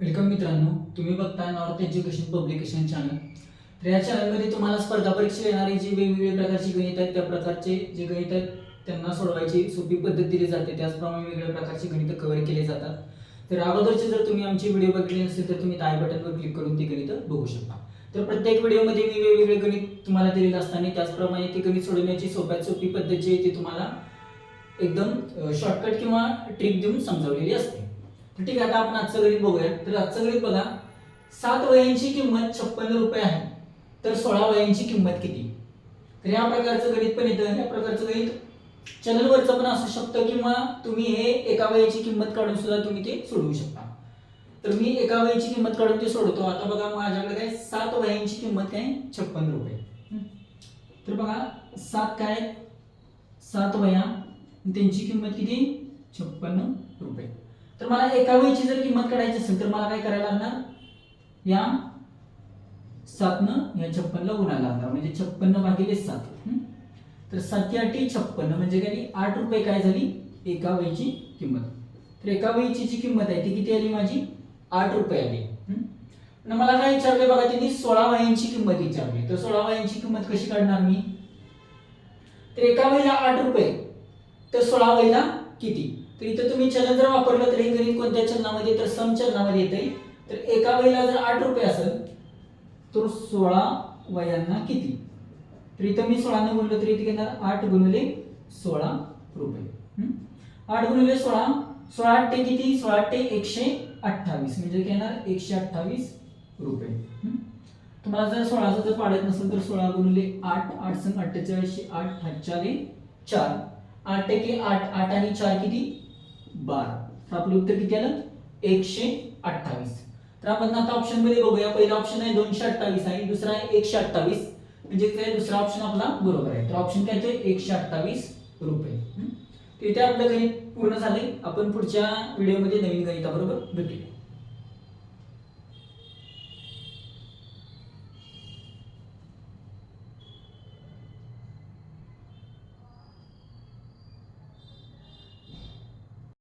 म्हणजे वेलकम मित्रांनो तुम्ही बघताय नॉर्थ एज्युकेशन पब्लिकेशन चॅनल तर या चॅनलमध्ये तुम्हाला स्पर्धा परीक्षा येणारी जी वेगवेगळ्या प्रकारची गणित आहेत त्या प्रकारचे जे गणित आहेत त्यांना सोडवायची सोपी पद्धत दिली जाते. त्याचप्रमाणे वेगवेगळ्या प्रकारची गणितं कव्हर केली जातात. तर अगोदरचे जर तुम्ही आमची व्हिडिओ बघितली नसेल तर तुम्ही आय बटनवर क्लिक करून ती गणितं बघू शकता. तर प्रत्येक व्हिडिओमध्ये मी वेगवेगळे गणित तुम्हाला दिलेलं असताना त्याचप्रमाणे ती गणित सोडवण्याची सोप्यात सोपी पद्धत जी आहे ती तुम्हाला एकदम शॉर्टकट किंवा ट्रिक देऊन समजावलेली असते. ठीक आहे आता आपण आजचं गणित बघूया. तर आजचं गणित बघा. सात वयांची किंमत छप्पन्न रुपये आहे. तर सोळा वयांची किंमत किती? तर या प्रकारचं गणित पण येतं. या प्रकारचं गणित चॅनलवरचं पण असू शकतं किंवा तुम्ही हे एका वयाची किंमत काढून सुद्धा तुम्ही ते सोडवू शकता. तर मी एका वयाची किंमत काढून ते सोडवतो. आता बघा माझ्याकडे काय सात वयांची किंमत काय? छप्पन्न रुपये. तर बघा सात काय सात वया त्यांची किंमत किती? छप्पन्न रुपये. तर मला एका वेळीची जर किंमत काढायची असेल तर मला काय करायला लागणार? या सातनं या छप्पनला गुणायला लागणार. म्हणजे छप्पन्न भागिले सात. तर सातशे आठी छप्पन्न. म्हणजे काय आठ रुपये काय झाली? एका वेळीची किंमत. तर एका वेळीची जी किंमत आहे ती किती आली माझी? आठ रुपये आली. मला काय विचारले बघा त्यांनी सोळा वयांची किंमत विचारली. तर सोळा वयांची किंमत कशी काढणार मी? तर एका वहीला आठ रुपये. तर सोळा वहीला किती? तर इथं तुम्ही चलन जर वापरलं तर हे गणित कोणत्या चलनामध्ये? तर सम चलनामध्ये येते तर एका वहीला जर आठ रुपये असेल तर सोळा वयांना किती? तर इथं मी सोळाने बोललो तर इथे घेणार आठ गुणिले सोळा रुपये. आठ गुणिले सोळा सोळा अठ्ठे किती? सोळा अठ्ठे एकशे अठ्ठावीस. म्हणजे घेणार एकशे अठ्ठावीस रुपये. तुम्हाला जर सोळाचं जर पाडत नसेल तर सोळा गुणिले आठ आठ सण अठ्ठेचाळीसशे आठ हजारे चार. आठ टक्के आठ आठ आणि चार किती? बारा. आपलं उत्तर किती आलं? एकशे अठ्ठावीस. तर आपण आता ऑप्शनमध्ये बघूया. पहिला ऑप्शन आहे दोनशे अठ्ठावीस आहे दुसरा आहे एकशे अठ्ठावीस. म्हणजे काय? दुसरा ऑप्शन आपला बरोबर आहे. तर ऑप्शन काय येतोय एकशे अठ्ठावीस रुपये. तिथे आपलं गणित पूर्ण झाले आपण पुढच्या व्हिडिओमध्ये नवीन गणिताबरोबर भेटूया.